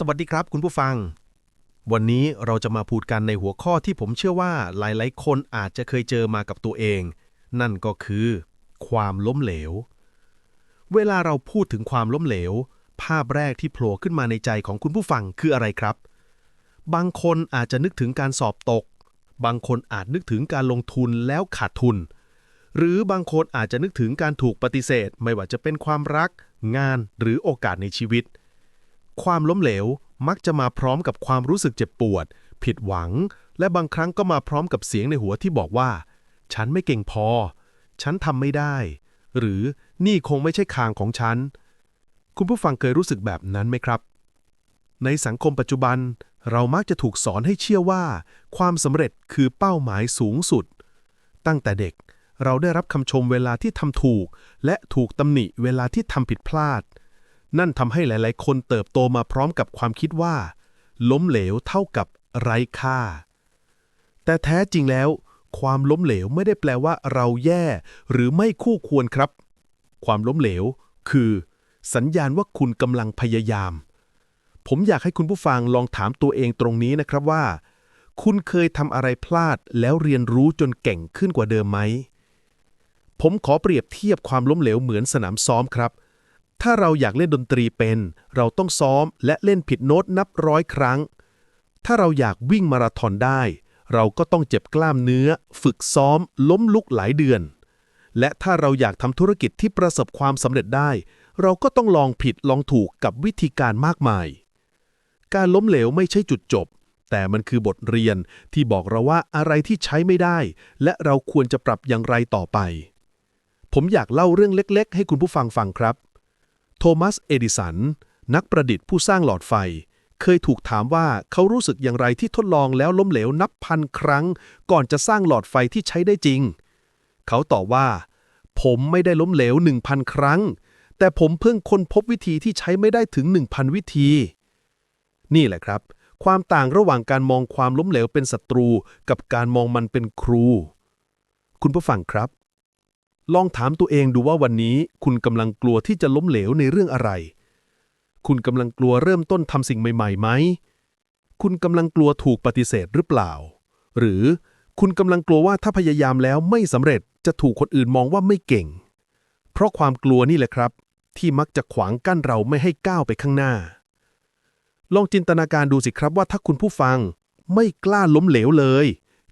สวัสดีครับคุณผู้ฟัง วันนี้เราจะมาพูดกันในหัวข้อที่ผมเชื่อว่าหลายๆ คนอาจจะเคยเจอมากับตัวเอง นั่นก็คือ ความล้มเหลว เวลาเราพูดถึงความล้มเหลว ภาพแรกที่โผล่ขึ้นมาในใจของคุณผู้ฟังคืออะไรครับ บางคนอาจจะนึกถึงการสอบตก บางคนอาจนึกถึงการลงทุนแล้วขาดทุน หรือบางคนอาจจะนึกถึงการถูกปฏิเสธ ไม่ว่าจะเป็นความรัก งานหรือโอกาสในชีวิต ความล้มเหลวมักจะมาพร้อมกับความรู้สึกเจ็บปวด ผิดหวัง และบางครั้งก็มาพร้อมกับเสียงในหัวที่บอกว่า ฉันไม่เก่งพอ ฉันทำไม่ได้ หรือนี่คงไม่ใช่คางของฉัน คุณผู้ฟังเคยรู้สึกแบบนั้นไหมครับ ในสังคมปัจจุบัน เรามักจะถูกสอนให้เชื่อว่า ความสำเร็จคือเป้าหมายสูงสุด ตั้งแต่เด็กเราได้รับคำชมเวลาที่ทำถูก และถูกตำหนิเวลาที่ทำผิดพลาด นั่นทำให้หลาย ๆ คนเติบโตมาพร้อมกับความคิดว่า ล้มเหลวเท่ากับไร้ค่า แต่แท้จริงแล้ว ความล้มเหลวไม่ได้แปลว่าเราแย่หรือไม่คู่ควรครับ ความล้มเหลว คือ สัญญาณว่าคุณกำลังพยายาม ผมอยากให้คุณผู้ฟังลองถามตัวเองตรงนี้นะครับว่า คุณเคยทำอะไรพลาดแล้วเรียนรู้จนเก่งขึ้นกว่าเดิมไหมผมขอเปรียบเทียบความล้มเหลวเหมือนสนามซ้อมครับ ถ้าเราอยากเล่นดนตรีเป็น เราต้องซ้อมและเล่นผิดโน้ตนับร้อยครั้ง ถ้าเราอยากวิ่งมาราธอนได้ เราก็ต้องเจ็บกล้ามเนื้อ ฝึกซ้อม ล้มลุกหลายเดือน และถ้าเราอยากทำธุรกิจที่ประสบความสำเร็จได้ เราก็ต้องลองผิดลองถูกกับวิธีการมากมาย การล้มเหลวไม่ใช่จุดจบ แต่มันคือบทเรียนที่บอกเราว่าอะไรที่ใช้ไม่ได้ และเราควรจะปรับอย่างไรต่อไป ผมอยากเล่าเรื่องเล็ก ๆ ให้คุณผู้ฟังฟังครับ โทมัส เอดิสัน นักประดิษฐ์ผู้สร้างหลอดไฟ เคยถูกถามว่าเขารู้สึกอย่างไรที่ทดลองแล้วล้มเหลวนับพันครั้ง ก่อนจะสร้างหลอดไฟที่ใช้ได้จริง เขาตอบว่า ผมไม่ได้ล้มเหลว 1,000 ครั้ง แต่ผมเพิ่งค้นพบวิธีที่ใช้ไม่ได้ถึง 1,000 วิธี นี่แหละครับ ความต่างระหว่างการมองความล้มเหลวเป็นศัตรู กับการมองมันเป็นครู คุณผู้ฟังครับ ลองถามตัวเองดูว่าวันนี้คุณกำลังกลัวที่จะล้มเหลวในเรื่องอะไร คุณกำลังกลัวเริ่มต้นทำสิ่งใหม่ๆไหม คุณกำลังกลัวถูกปฏิเสธหรือเปล่า หรือคุณกำลังกลัวว่าถ้าพยายามแล้วไม่สำเร็จจะถูกคนอื่นมองว่าไม่เก่ง เพราะความกลัวนี่แหละครับ ที่มักจะขวางกั้นเราไม่ให้ก้าวไปข้างหน้า ลองจินตนาการดูสิครับว่าถ้าคุณผู้ฟังไม่กล้าล้มเหลวเลย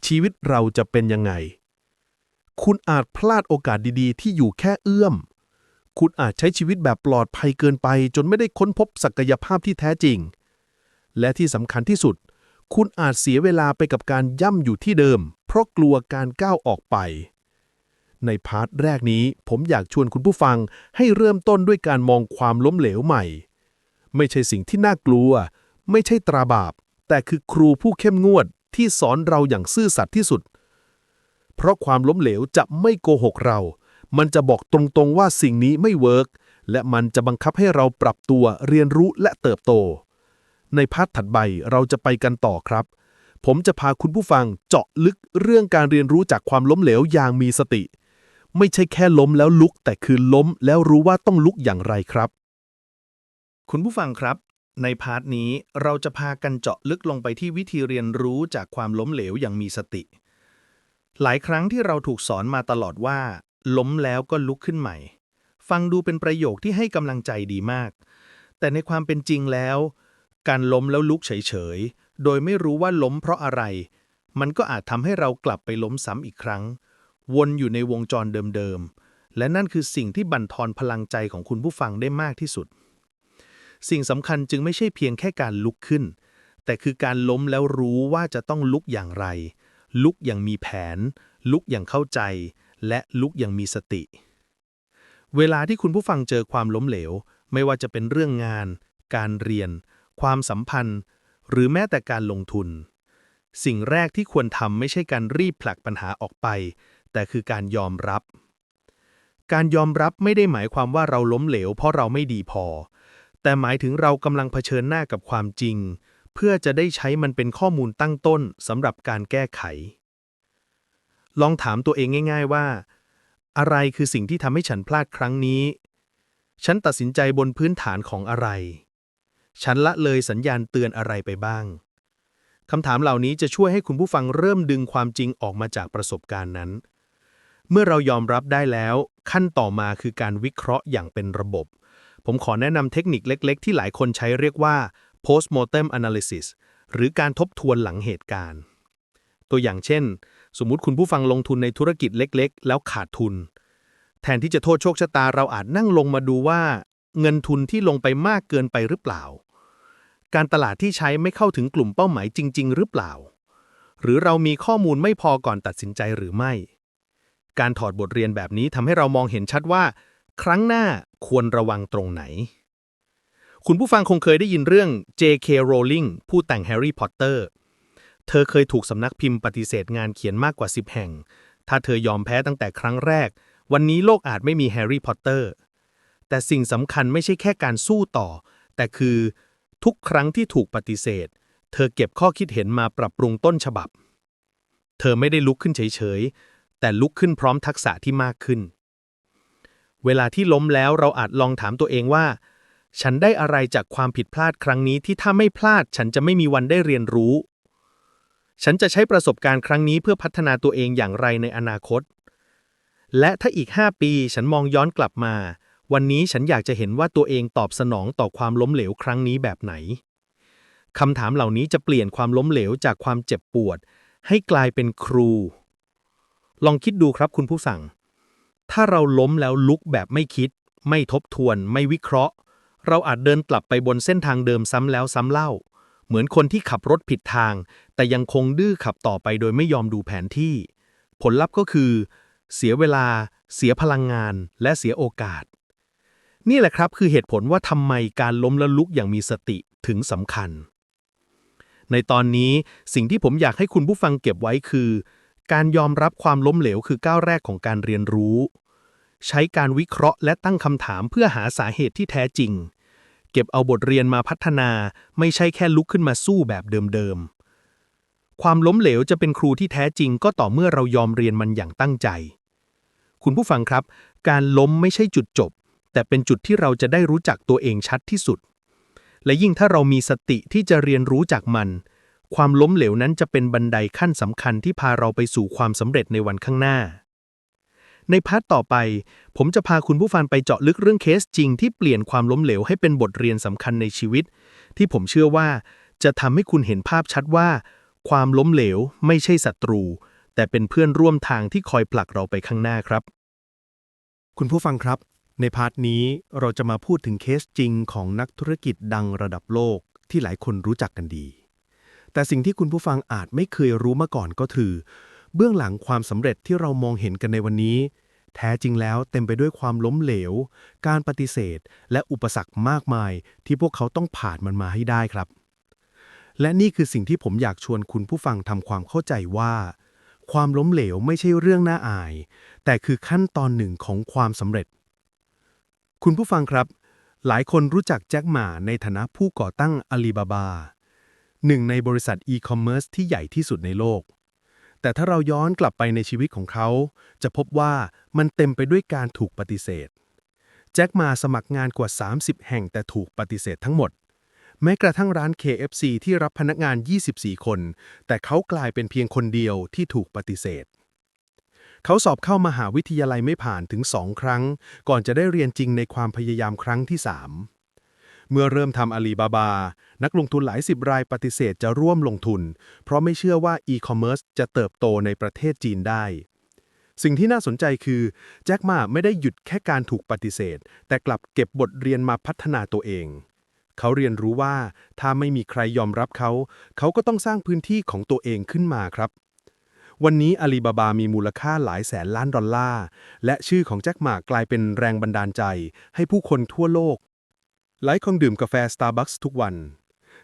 ชีวิตเราจะเป็นยังไง คุณอาจพลาดโอกาสดีๆ ที่อยู่แค่เอื้อม คุณอาจใช้ชีวิตแบบปลอดภัยเกินไป จนไม่ได้ค้นพบศักยภาพที่แท้จริง และที่สำคัญที่สุด คุณอาจเสียเวลาไปกับการย่ำอยู่ที่เดิม เพราะกลัวการก้าวออกไป ในพาร์ทแรกนี้ผมอยากชวนคุณผู้ฟังให้เริ่มต้นด้วยการมองความล้มเหลวใหม่ ไม่ใช่สิ่งที่น่ากลัว ไม่ใช่ตราบาป แต่คือครูผู้เข้มงวดที่สอนเราอย่างซื่อสัตย์ที่สุด เพราะความล้มเหลวจะไม่โกหกเรา มันจะบอกตรงๆว่าสิ่งนี้ไม่เวิร์กและมันจะบังคับให้เราปรับตัวเรียนรู้และเติบโต ในพาร์ทถัดไปเราจะไปกันต่อครับ ผมจะพาคุณผู้ฟังเจาะลึกเรื่องการเรียนรู้จากความล้มเหลวอย่างมีสติ ไม่ใช่แค่ล้มแล้วลุก แต่คือล้มแล้วรู้ว่าต้องลุกอย่างไรครับ คุณผู้ฟังครับ ในพาร์ทนี้เราจะพากันเจาะลึกลงไปที่วิธีเรียนรู้จากความล้มเหลวอย่างมีสติ หลายครั้งที่เราถูกสอนมาตลอดว่า ล้มแล้วก็ลุกขึ้นใหม่ ฟังดูเป็นประโยคที่ให้กำลังใจดีมาก แต่ในความเป็นจริงแล้ว การล้มแล้วลุกเฉยๆ โดยไม่รู้ว่าล้มเพราะอะไร มันก็อาจทำให้เรากลับไปล้มซ้ำอีกครั้ง วนอยู่ในวงจรเดิมๆ และนั่นคือสิ่งที่บั่นทอนพลังใจของคุณผู้ฟังได้มากที่สุด สิ่งสำคัญจึงไม่ใช่เพียงแค่การลุกขึ้น แต่คือการล้มแล้วรู้ว่าจะต้องลุกอย่างไร ลุกอย่างมีแผน ลุกอย่างเข้าใจ และลุกอย่างมีสติ เวลาที่คุณผู้ฟังเจอความล้มเหลว ไม่ว่าจะเป็นเรื่องงาน การเรียน ความสัมพันธ์ หรือแม้แต่การลงทุน สิ่งแรกที่ควรทำไม่ใช่การรีบผลักปัญหาออกไป แต่คือการยอมรับ การยอมรับไม่ได้หมายความว่าเราล้มเหลวเพราะเราไม่ดีพอ แต่หมายถึงเรากำลังเผชิญหน้ากับความจริง เพื่อจะได้ใช้มันเป็นข้อมูลตั้งต้นสำหรับการแก้ไข ลองถามตัวเองง่าย ๆว่า อะไรคือสิ่งที่ทำให้ฉันพลาดครั้งนี้ ฉันตัดสินใจบนพื้นฐานของอะไร ฉันละเลยสัญญาณเตือนอะไรไปบ้างคำถามเหล่านี้จะช่วยให้คุณผู้ฟังเริ่มดึงความจริงออกมาจากประสบการณ์นั้น เมื่อเรายอมรับได้แล้ว ขั้นต่อมาคือการวิเคราะห์อย่างเป็นระบบ ผมขอแนะนำเทคนิคเล็ก ๆ ที่หลายคนใช้เรียกว่า postmortem analysis หรือการทบทวนหลังเหตุการณ์ ตัวอย่างเช่น สมมุติคุณผู้ฟังลงทุนในธุรกิจเล็กๆ แล้วขาดทุน แทนที่จะโทษโชคชะตาเราอาจนั่งลงมาดูว่า เงินทุนที่ลงไปมากเกินไปหรือเปล่า การตลาดที่ใช้ไม่เข้าถึงกลุ่มเป้าหมายจริง ๆ หรือเปล่า หรือเรามีข้อมูลไม่พอก่อนตัดสินใจหรือไม่ การถอดบทเรียนแบบนี้ทำให้เรามองเห็นชัดว่า ครั้งหน้าควรระวังตรงไหน คุณผู้ฟังคงเคยได้ยินเรื่อง J.K. Rowling ผู้แต่งแฮร์รี่พอตเตอร์เธอเคยถูกสำนักพิมพ์ปฏิเสธงานเขียนมากกว่า 10 แห่ง ถ้าเธอยอมแพ้ตั้งแต่ครั้งแรก วันนี้โลกอาจไม่มีแฮร์รี่พอตเตอร์แต่สิ่งสำคัญไม่ใช่แค่การสู้ต่อ แต่คือทุกครั้งที่ถูกปฏิเสธ เธอเก็บข้อคิดเห็นมาปรับปรุงต้นฉบับ เธอไม่ได้ลุกขึ้นเฉยๆ แต่ลุกขึ้นพร้อมทักษะที่มากขึ้น เวลาที่ล้มแล้วเราอาจลองถามตัวเองว่า ฉันได้อะไรจากความผิดพลาดครั้งนี้ที่ถ้าไม่พลาดฉันจะไม่มีวันได้เรียนรู้ ฉันจะใช้ประสบการณ์ครั้งนี้เพื่อพัฒนาตัวเองอย่างไรในอนาคต และถ้าอีก 5 ปีฉันมองย้อนกลับมา วันนี้ฉันอยากจะเห็นว่าตัวเองตอบสนองต่อความล้มเหลวครั้งนี้แบบไหนคำถามเหล่านี้จะเปลี่ยนความล้มเหลวจากความเจ็บปวด ให้กลายเป็นครู ลองคิดดูครับคุณผู้สั่ง ถ้าเราล้มแล้วลุกแบบไม่คิด ไม่ทบทวน ไม่วิเคราะห์ เราอาจเดินกลับไปบนเส้นทางเดิมซ้ำแล้วซ้ำเล่า เหมือนคนที่ขับรถผิดทาง แต่ยังคงดื้อขับต่อไปโดยไม่ยอมดูแผนที่ ผลลัพธ์ก็คือ เสียเวลา เสียพลังงาน และเสียโอกาส นี่แหละครับคือเหตุผลว่าทำไมการล้มและลุกอย่างมีสติถึงสำคัญ ในตอนนี้สิ่งที่ผมอยากให้คุณผู้ฟังเก็บไว้คือ การยอมรับความล้มเหลวคือก้าวแรกของการเรียนรู้ ใช้การวิเคราะห์และตั้งคำถามเพื่อหาสาเหตุที่แท้จริง เก็บเอาบทเรียนมาพัฒนาไม่ใช่แค่ลุกขึ้นมาสู้แบบเดิมๆ ความล้มเหลวจะเป็นครูที่แท้จริงก็ต่อเมื่อเรายอมเรียนมันอย่างตั้งใจ คุณผู้ฟังครับ การล้มไม่ใช่จุดจบ แต่เป็นจุดที่เราจะได้รู้จักตัวเองชัดที่สุด และยิ่งถ้าเรามีสติที่จะเรียนรู้จากมัน ความล้มเหลวนั้นจะเป็นบันไดขั้นสำคัญที่พาเราไปสู่ความสำเร็จในวันข้างหน้า ในพาร์ทต่อไป ผมจะพาคุณผู้ฟังไปเจาะลึกเรื่องเคสจริงที่เปลี่ยนความล้มเหลวให้เป็นบทเรียนสำคัญในชีวิต ที่ผมเชื่อว่า จะทำให้คุณเห็นภาพชัดว่า ความล้มเหลวไม่ใช่ศัตรู แต่เป็นเพื่อนร่วมทางที่คอยผลักเราไปข้างหน้าครับ คุณผู้ฟังครับ ในพาร์ทนี้เราจะมาพูดถึงเคสจริงของนักธุรกิจดังระดับโลกที่หลายคนรู้จักกันดี แต่สิ่งที่คุณผู้ฟังอาจไม่เคยรู้มาก่อนก็คือ เบื้องหลังความสำเร็จที่เรามองเห็นกันในวันนี้ แท้จริงแล้วเต็มไปด้วยความล้มเหลว การปฏิเสธ และอุปสรรคมากมาย ที่พวกเขาต้องผ่านมันมาให้ได้ครับ และนี่คือสิ่งที่ผมอยากชวนคุณผู้ฟังทำความเข้าใจว่า ความล้มเหลวไม่ใช่เรื่องน่าอาย แต่คือขั้นตอนหนึ่งของความสำเร็จ คุณผู้ฟังครับ หลายคนรู้จักแจ็คหมาในฐานะผู้ก่อตั้งอาลีบาบาหนึ่งในบริษัทอีคอมเมิร์ซที่ใหญ่ที่สุดในโลก แต่ถ้าเราย้อนกลับไปในชีวิตของเขา จะพบว่ามันเต็มไปด้วยการถูกปฏิเสธ แจ็คมาสมัครงานกว่า 30 แห่งแต่ถูกปฏิเสธทั้งหมด แม้กระทั่งร้าน KFC ที่รับพนักงาน 24 คน แต่เขากลายเป็นเพียงคนเดียวที่ถูกปฏิเสธ เขาสอบเข้ามหาวิทยาลัยไม่ผ่านถึงสองครั้ง ก่อนจะได้เรียนจริงในความพยายามครั้งที่3 เมื่อเริ่มทำอาลีบาบา นักลงทุนหลายสิบรายปฏิเสธจะร่วมลงทุน เพราะไม่เชื่อว่าอีคอมเมิร์ซจะเติบโตในประเทศจีนได้ สิ่งที่น่าสนใจคือ แจ็คหมาไม่ได้หยุดแค่การถูกปฏิเสธ แต่กลับเก็บบทเรียนมาพัฒนาตัวเอง เขาเรียนรู้ว่าถ้าไม่มีใครยอมรับเขา เขาก็ต้องสร้างพื้นที่ของตัวเองขึ้นมาครับวันนี้อาลีบาบามีมูลค่าหลายแสนล้านดอลลาร์ และชื่อของแจ็คหมากลายเป็นแรงบันดาลใจ ให้ผู้คนทั่วโลก หลายคนดื่มกาแฟ Starbucks ทุกวัน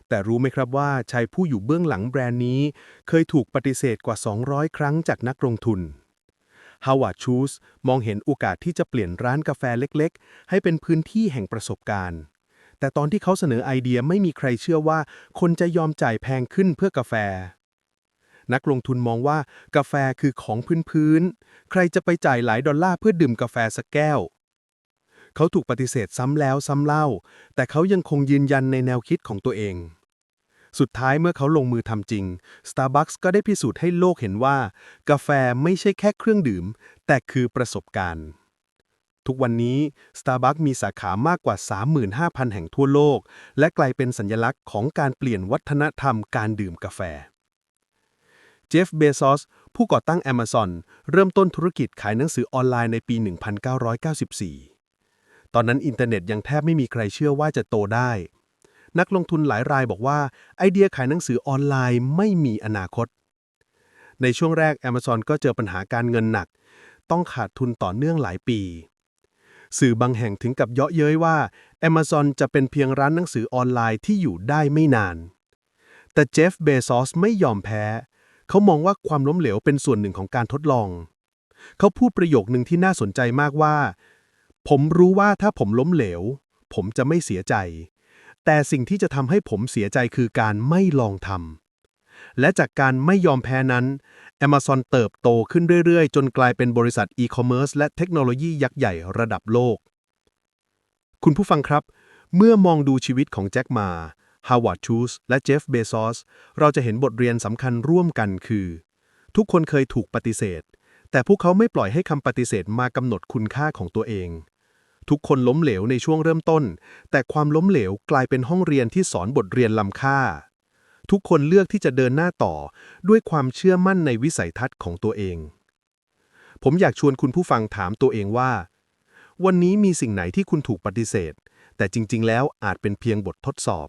แต่รู้ไหมครับว่าชายผู้อยู่เบื้องหลังแบรนด์นี้ เคยถูกปฏิเสธกว่า 200 ครั้งจากนักลงทุนฮาวาร์ดชูสมองเห็นโอกาสที่จะเปลี่ยนร้านกาแฟเล็กๆ ให้เป็นพื้นที่แห่งประสบการณ์ แต่ตอนที่เขาเสนอไอเดียไม่มีใครเชื่อว่า คนจะยอมจ่ายแพงขึ้นเพื่อกาแฟ นักลงทุนมองว่ากาแฟคือของพื้นๆ ใครจะไปจ่ายหลายดอลลาร์เพื่อดื่มกาแฟสักแก้ว เขาถูกปฏิเสธซ้ำแล้วซ้ำเล่า แต่เขายังคงยืนยันในแนวคิดของตัวเอง สุดท้ายเมื่อเขาลงมือทำจริง Starbucks ก็ได้พิสูจน์ให้โลกเห็นว่า กาแฟไม่ใช่แค่เครื่องดื่ม แต่คือประสบการณ์ทุกวันนี้ Starbucks มีสาขามากกว่า 35,000 แห่งทั่วโลก และกลายเป็นสัญลักษณ์ของการเปลี่ยนวัฒนธรรมการดื่มกาแฟ เจฟ เบซอส ผู้ก่อตั้ง Amazon เริ่มต้นธุรกิจขายหนังสือออนไลน์ในปี 1994 ตอนนั้นอินเทอร์เน็ตยังแทบไม่มีใครเชื่อว่าจะโตได้ นักลงทุนหลายรายบอกว่า ไอเดียขายหนังสือออนไลน์ไม่มีอนาคต ในช่วงแรก Amazon ก็เจอปัญหาการเงินหนัก ต้องขาดทุนต่อเนื่องหลายปี สื่อบางแห่งถึงกับเยาะเย้ยว่า Amazon จะเป็นเพียงร้านหนังสือออนไลน์ที่อยู่ได้ไม่นาน แต่เจฟเบซอสไม่ยอมแพ้ เขามองว่าความล้มเหลวเป็นส่วนหนึ่งของการทดลอง เขาพูดประโยคหนึ่งที่น่าสนใจมากว่า ผมรู้ว่าถ้าผมล้มเหลว ผมจะไม่เสียใจ แต่สิ่งที่จะทำให้ผมเสียใจคือการไม่ลองทำและจากการไม่ยอมแพ้นั้น Amazon เติบโตขึ้นเรื่อยๆ จนกลายเป็นบริษัทอีคอมเมิร์ซและเทคโนโลยียักษ์ใหญ่ระดับโลก คุณผู้ฟังครับ เมื่อมองดูชีวิตของแจ็คมาฮาวาดชูสและเจฟเบซอสเราจะเห็นบทเรียนสำคัญร่วมกันคือ ทุกคนเคยถูกปฏิเสธ แต่พวกเขาไม่ปล่อยให้คำปฏิเสธมากำหนดคุณค่าของตัวเอง ทุกคนล้มเหลวในช่วงเริ่มต้น แต่ความล้มเหลวกลายเป็นห้องเรียนที่สอนบทเรียนล้ำค่า ทุกคนเลือกที่จะเดินหน้าต่อด้วยความเชื่อมั่นในวิสัยทัศน์ของตัวเอง ผมอยากชวนคุณผู้ฟังถามตัวเองว่า วันนี้มีสิ่งไหนที่คุณถูกปฏิเสธ แต่จริง ๆ แล้วอาจเป็นเพียงบททดสอบ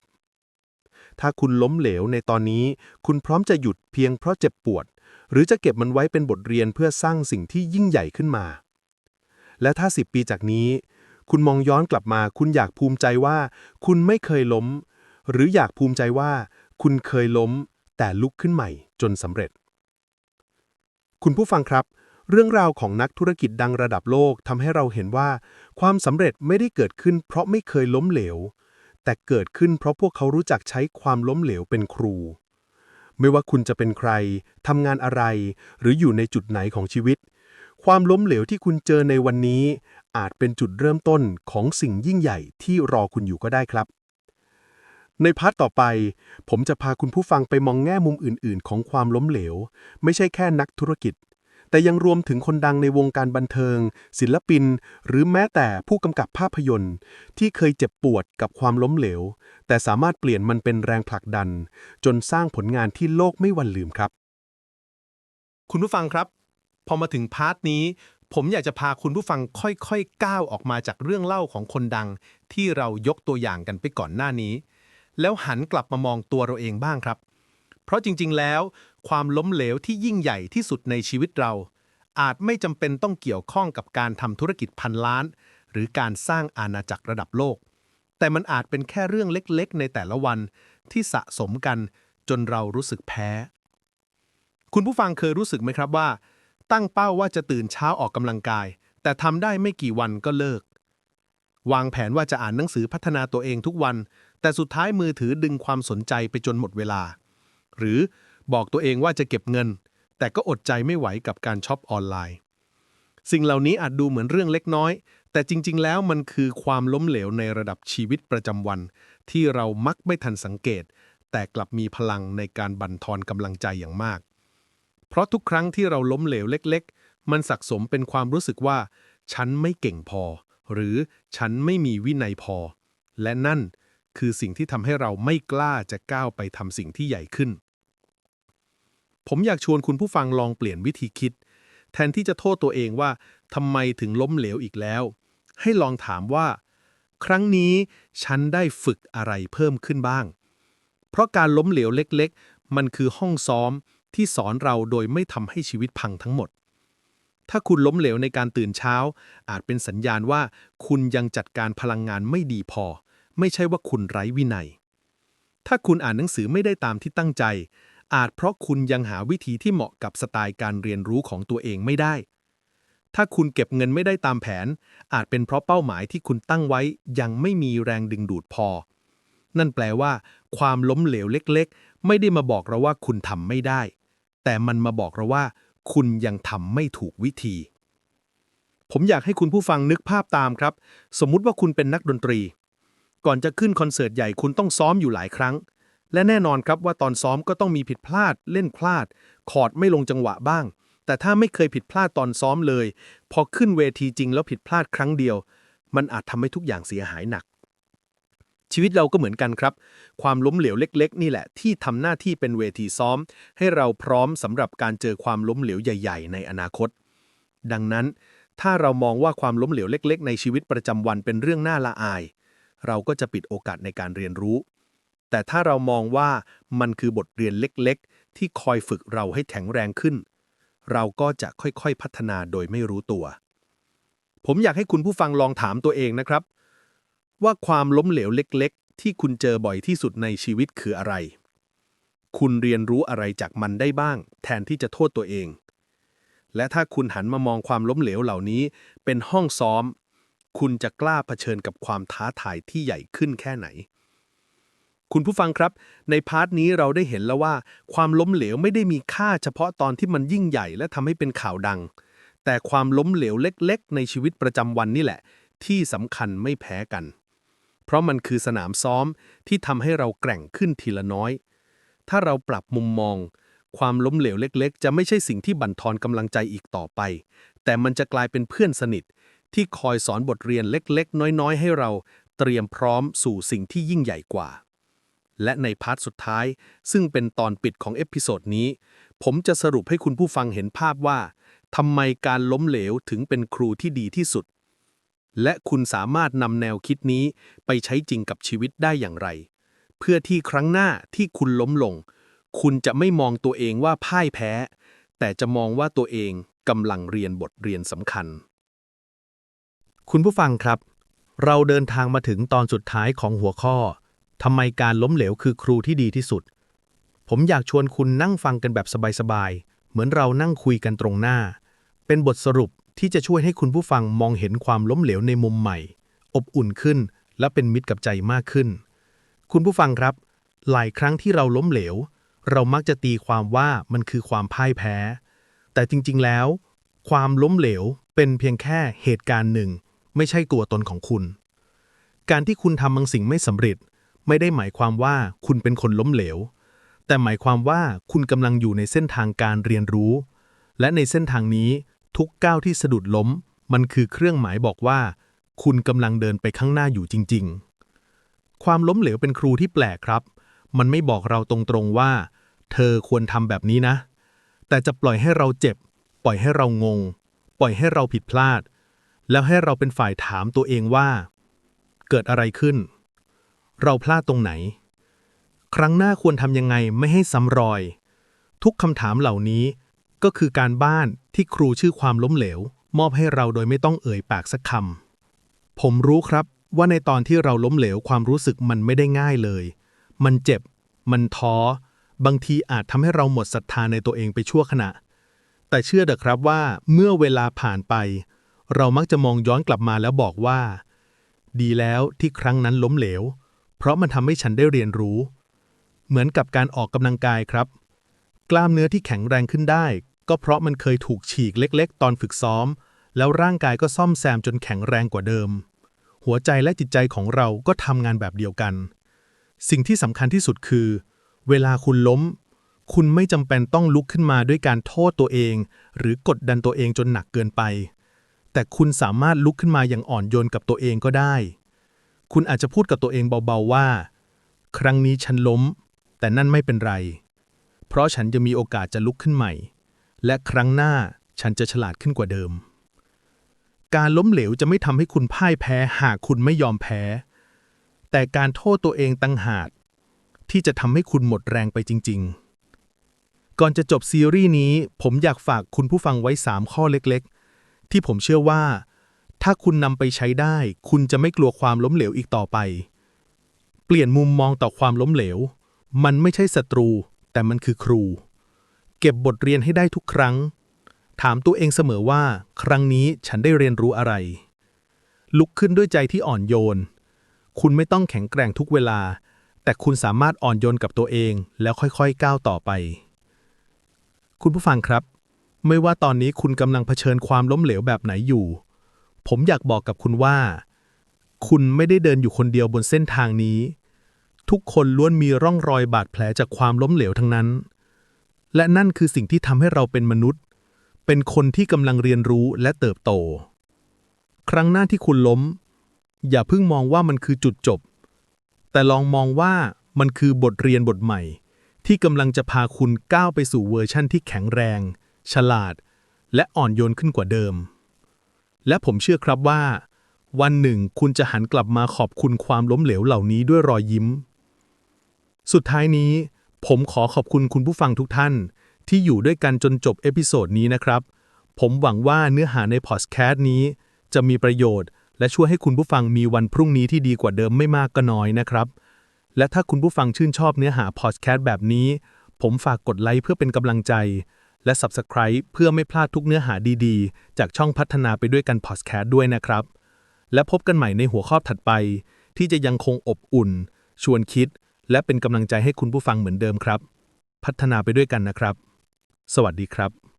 ถ้าคุณล้มเหลวในตอนนี้ คุณพร้อมจะหยุดเพียงเพราะเจ็บปวด หรือจะเก็บมันไว้เป็นบทเรียนเพื่อสร้างสิ่งที่ยิ่งใหญ่ขึ้นมา และถ้า 10 ปีจากนี้ คุณมองย้อนกลับมา คุณอยากภูมิใจว่า คุณไม่เคยล้ม หรืออยากภูมิใจว่า คุณเคยล้ม แต่ลุกขึ้นใหม่จนสำเร็จ คุณผู้ฟังครับ เรื่องราวของนักธุรกิจดังระดับโลกทำให้เราเห็นว่า ความสำเร็จไม่ได้เกิดขึ้น เพราะไม่เคยล้มเหลว แต่เกิดขึ้นเพราะพวกเขารู้จักใช้ความล้มเหลวเป็นครู ไม่ว่าคุณจะเป็นใครทำงานอะไร หรืออยู่ในจุดไหนของชีวิต ความล้มเหลวที่คุณเจอในวันนี้ อาจเป็นจุดเริ่มต้นของสิ่งยิ่งใหญ่ที่รอคุณอยู่ก็ได้ครับ ในพาร์ทต่อไป ผมจะพาคุณผู้ฟังไปมองแง่มุมอื่น ๆ ของความล้มเหลว ไม่ใช่แค่นักธุรกิจ แต่ยังรวมถึงคนดังในวงการบันเทิง ศิลปิน หรือแม้แต่ผู้กำกับภาพยนตร์ ที่เคยเจ็บปวดกับความล้มเหลว แต่สามารถเปลี่ยนมันเป็นแรงผลักดัน จนสร้างผลงานที่โลกไม่วันลืมครับ คุณผู้ฟังครับ พอมาถึงพาร์ทนี้ ผมอยากจะพาคุณผู้ฟังค่อยๆก้าวออกมาจากเรื่องเล่าของคนดัง ที่เรายกตัวอย่างกันไปก่อนหน้านี้ แล้วหันกลับมามองตัวเราเองบ้างครับ เพราะจริง ๆ แล้ว ความล้มเหลวที่ยิ่งใหญ่ที่สุดในชีวิตเรา อาจไม่จำเป็นต้องเกี่ยวข้องกับการทำธุรกิจพันล้าน หรือการสร้างอาณาจักรระดับโลก แต่มันอาจเป็นแค่เรื่องเล็กๆ ในแต่ละวันที่สะสมกันจนเรารู้สึกแพ้ คุณผู้ฟังเคยรู้สึกไหมครับว่า ตั้งเป้าว่าจะตื่นเช้าออกกำลังกาย แต่ทำได้ไม่กี่วันก็เลิก วางแผนว่าจะอ่านหนังสือพัฒนาตัวเองทุกวัน แต่สุดท้ายมือถือดึงความสนใจไปจนหมดเวลา หรือ บอกตัวเองว่าจะเก็บเงิน แต่ก็อดใจไม่ไหวกับการช็อปออนไลน์ สิ่งเหล่านี้อาจดูเหมือนเรื่องเล็กน้อย แต่จริง ๆ แล้วมันคือความล้มเหลวในระดับชีวิตประจำวัน ที่เรามักไม่ทันสังเกต แต่กลับมีพลังในการบั่นทอนกำลังใจอย่างมาก เพราะทุกครั้งที่เราล้มเหลวเล็ก ๆ มันสะสมเป็นความรู้สึกว่า ฉันไม่เก่งพอ หรือฉันไม่มีวินัยพอ และนั่นคือสิ่งที่ทำให้เราไม่กล้าจะก้าวไปทำสิ่งที่ใหญ่ขึ้น ผมอยากชวนคุณผู้ฟังลองเปลี่ยนวิธีคิด แทนที่จะโทษตัวเองว่าทำไมถึงล้มเหลวอีกแล้ว ให้ลองถามว่า ครั้งนี้ฉันได้ฝึกอะไรเพิ่มขึ้นบ้าง เพราะการล้มเหลวเล็กๆ มันคือห้องซ้อมที่สอนเราโดยไม่ทำให้ชีวิตพังทั้งหมด ถ้าคุณล้มเหลวในการตื่นเช้า อาจเป็นสัญญาณว่าคุณยังจัดการพลังงานไม่ดีพอ ไม่ใช่ว่าคุณไร้วินัย ถ้าคุณอ่านหนังสือไม่ได้ตามที่ตั้งใจ อาจเพราะคุณยังหาวิธีที่เหมาะกับสไตล์การเรียนรู้ของตัวเองไม่ได้ ถ้าคุณเก็บเงินไม่ได้ตามแผน อาจเป็นเพราะเป้าหมายที่คุณตั้งไว้ยังไม่มีแรงดึงดูดพอ นั่นแปลว่า ความล้มเหลวเล็กๆ ไม่ได้มาบอกเราว่าคุณทำไม่ได้ แต่มันมาบอกเราว่า คุณยังทำไม่ถูกวิธี ผมอยากให้คุณผู้ฟังนึกภาพตามครับ สมมุติว่าคุณเป็นนักดนตรี ก่อนจะขึ้นคอนเสิร์ตใหญ่คุณต้องซ้อมอยู่หลายครั้ง และแน่นอนครับว่าตอนซ้อมก็ต้องมีผิดพลาด เล่นพลาด คอร์ดไม่ลงจังหวะบ้าง แต่ถ้าไม่เคยผิดพลาดตอนซ้อมเลย พอขึ้นเวทีจริงแล้วผิดพลาดครั้งเดียว มันอาจทำให้ทุกอย่างเสียหายหนัก ชีวิตเราก็เหมือนกันครับ ความล้มเหลวเล็ก ๆ นี่แหละ ที่ทำหน้าที่เป็นเวทีซ้อม ให้เราพร้อมสำหรับการเจอความล้มเหลวใหญ่ ๆ ในอนาคต ดังนั้น ถ้าเรามองว่าความล้มเหลวเล็ก ๆ ในชีวิตประจำวันเป็นเรื่องน่าละอาย เราก็จะปิดโอกาสในการเรียนรู้ แต่ถ้าเรามองว่ามันคือบทเรียนเล็กๆ ที่คอยฝึกเราให้แข็งแรงขึ้น เราก็จะค่อยๆ พัฒนาโดยไม่รู้ตัว ผมอยากให้คุณผู้ฟังลองถามตัวเองนะครับ ว่าความล้มเหลวเล็กๆ ที่คุณเจอบ่อยที่สุดในชีวิตคืออะไร คุณเรียนรู้อะไรจากมันได้บ้าง แทนที่จะโทษตัวเอง และถ้าคุณหันมามองความล้มเหลวเหล่านี้ เป็นห้องซ้อม คุณจะกล้าเผชิญกับความท้าทายที่ใหญ่ขึ้นแค่ไหน คุณผู้ฟังครับ ในพาร์ทนี้เราได้เห็นแล้วว่า ความล้มเหลวไม่ได้มีค่าเฉพาะตอนที่มันยิ่งใหญ่และทำให้เป็นข่าวดัง แต่ความล้มเหลวเล็กๆ ในชีวิตประจำวันนี่แหละ ที่สำคัญไม่แพ้กัน เพราะมันคือสนามซ้อมที่ทำให้เราแกร่งขึ้นทีละน้อย ถ้าเราปรับมุมมอง ความล้มเหลวเล็กๆ จะไม่ใช่สิ่งที่บั่นทอนกำลังใจอีกต่อไป แต่มันจะกลายเป็นเพื่อนสนิท ที่คอยสอนบทเรียนเล็กๆ น้อยๆ ให้เราเตรียมพร้อมสู่สิ่งที่ยิ่งใหญ่กว่า และในพาร์ทสุดท้าย ซึ่งเป็นตอนปิดของเอพิโซดนี้ ผมจะสรุปให้คุณผู้ฟังเห็นภาพว่าทำไมการล้มเหลวถึงเป็นครูที่ดีที่สุด และคุณสามารถนำแนวคิดนี้ไปใช้จริงกับชีวิตได้อย่างไร เพื่อที่ครั้งหน้าที่คุณล้มลง คุณจะไม่มองตัวเองว่าพ่ายแพ้ แต่จะมองว่าตัวเองกำลังเรียนบทเรียนสำคัญ คุณผู้ฟังครับ เราเดินทางมาถึงตอนสุดท้ายของหัวข้อ ทำไมการล้มเหลวคือครูที่ดีที่สุด ผมอยากชวนคุณนั่งฟังกันแบบสบายๆ เหมือนเรานั่งคุยกันตรงหน้า เป็นบทสรุปที่จะช่วยให้คุณผู้ฟังมองเห็นความล้มเหลวในมุมใหม่ อบอุ่นขึ้น และเป็นมิตรกับใจมากขึ้น คุณผู้ฟังครับ หลายครั้งที่เราล้มเหลว เรามักจะตีความว่ามันคือความพ่ายแพ้ แต่จริงๆแล้ว ความล้มเหลวเป็นเพียงแค่เหตุการณ์หนึ่ง ไม่ใช่ตัวตนของคุณ การที่คุณทำบางสิ่งไม่สำเร็จ ไม่ได้หมายความว่าคุณเป็นคนล้มเหลว แต่หมายความว่าคุณกำลังอยู่ในเส้นทางการเรียนรู้ และในเส้นทางนี้ทุกก้าวที่สะดุดล้ม มันคือเครื่องหมายบอกว่า คุณกำลังเดินไปข้างหน้าอยู่จริง ๆ ความล้มเหลวเป็นครูที่แปลกครับ มันไม่บอกเราตรงๆว่า เธอควรทำแบบนี้นะ แต่จะปล่อยให้เราเจ็บ ปล่อยให้เรางง ปล่อยให้เราผิดพลาด แล้วให้เราเป็นฝ่ายถามตัวเองว่า เกิดอะไรขึ้น เราพลาดตรงไหน ครั้งหน้าควรทำยังไงไม่ให้ซ้ำรอย ทุกคำถามเหล่านี้ก็คือการบ้านที่ครูชื่อความล้มเหลว มอบให้เราโดยไม่ต้องเอ่ยปากสักคำผมรู้ครับว่าในตอนที่เราล้มเหลวความรู้สึกมันไม่ได้ง่ายเลย มันเจ็บ มันท้อ บางทีอาจทำให้เราหมดศรัทธาในตัวเองไปชั่วขณะ แต่เชื่อเถอะครับว่าเมื่อเวลาผ่านไป เรามักจะมองย้อนกลับมาแล้วบอกว่า ดีแล้วที่ครั้งนั้นล้มเหลว เพราะมันทำให้ฉันได้เรียนรู้ เหมือนกับการออกกำลังกายครับ กล้ามเนื้อที่แข็งแรงขึ้นได้ ก็เพราะมันเคยถูกฉีกเล็กๆ ตอนฝึกซ้อม แล้วร่างกายก็ซ่อมแซมจนแข็งแรงกว่าเดิม หัวใจและจิตใจของเราก็ทำงานแบบเดียวกัน สิ่งที่สำคัญที่สุดคือ เวลาคุณล้ม คุณไม่จำเป็นต้องลุกขึ้นมาด้วยการโทษตัวเอง หรือกดดันตัวเองจนหนักเกินไป แต่คุณสามารถลุกขึ้นมาอย่างอ่อนโยนกับตัวเองก็ได้ คุณอาจจะพูดกับตัวเองเบาๆว่า ครั้งนี้ฉันล้ม แต่นั่นไม่เป็นไร เพราะฉันจะมีโอกาสจะลุกขึ้นใหม่ และครั้งหน้าฉันจะฉลาดขึ้นกว่าเดิม การล้มเหลวจะไม่ทำให้คุณพ่ายแพ้หากคุณไม่ยอมแพ้ แต่การโทษตัวเองตั้งหากที่จะทำให้คุณหมดแรงไปจริง ๆ ก่อนจะจบซีรีส์นี้ ผมอยากฝากคุณผู้ฟังไว้ 3 ข้อเล็กๆ ที่ผมเชื่อว่า ถ้าคุณนำไปใช้ได้ คุณจะไม่กลัวความล้มเหลวอีกต่อไป เปลี่ยนมุมมองต่อความล้มเหลว มันไม่ใช่ศัตรู แต่มันคือครู เก็บบทเรียนให้ได้ทุกครั้ง ถามตัวเองเสมอว่า ครั้งนี้ฉันได้เรียนรู้อะไร ลุกขึ้นด้วยใจที่อ่อนโยน คุณไม่ต้องแข็งแกร่งทุกเวลา แต่คุณสามารถอ่อนโยนกับตัวเองแล้วค่อยๆก้าวต่อไป คุณผู้ฟังครับ ไม่ว่าตอนนี้คุณกำลังเผชิญความล้มเหลวแบบไหนอยู่ ผมอยากบอกกับคุณว่า คุณไม่ได้เดินอยู่คนเดียวบนเส้นทางนี้ ทุกคนล้วนมีร่องรอยบาดแผลจากความล้มเหลวทั้งนั้น และนั่นคือสิ่งที่ทำให้เราเป็นมนุษย์ เป็นคนที่กำลังเรียนรู้และเติบโต ครั้งหน้าที่คุณล้ม อย่าเพิ่งมองว่ามันคือจุดจบ แต่ลองมองว่ามันคือบทเรียนบทใหม่ ที่กำลังจะพาคุณก้าวไปสู่เวอร์ชั่นที่แข็งแรง ฉลาด และอ่อนโยนขึ้นกว่าเดิม และผมเชื่อครับว่า วันหนึ่งคุณจะหันกลับมาขอบคุณความล้มเหลวเหล่านี้ด้วยรอยยิ้ม สุดท้ายนี้ ผมขอขอบคุณคุณผู้ฟังทุกท่าน ที่อยู่ด้วยกันจนจบเอพิโซดนี้นะครับ ผมหวังว่าเนื้อหาในพอดแคสต์นี้ จะมีประโยชน์ และช่วยให้คุณผู้ฟังมีวันพรุ่งนี้ที่ดีกว่าเดิมไม่มากก็น้อยนะครับ และถ้าคุณผู้ฟังชื่นชอบเนื้อหาพอดแคสต์แบบนี้ ผมฝากกดไลค์เพื่อเป็นกำลังใจ และ Subscribe เพื่อไม่พลาดทุกเนื้อหาดีๆ จากช่องพัฒนาไปด้วยกันพอดแคสต์ด้วยนะครับ และพบกันใหม่ในหัวข้อถัดไป ที่จะยังคงอบอุ่น ชวนคิด และเป็นกำลังใจให้คุณผู้ฟังเหมือนเดิมครับ พัฒนาไปด้วยกันนะครับ สวัสดีครับ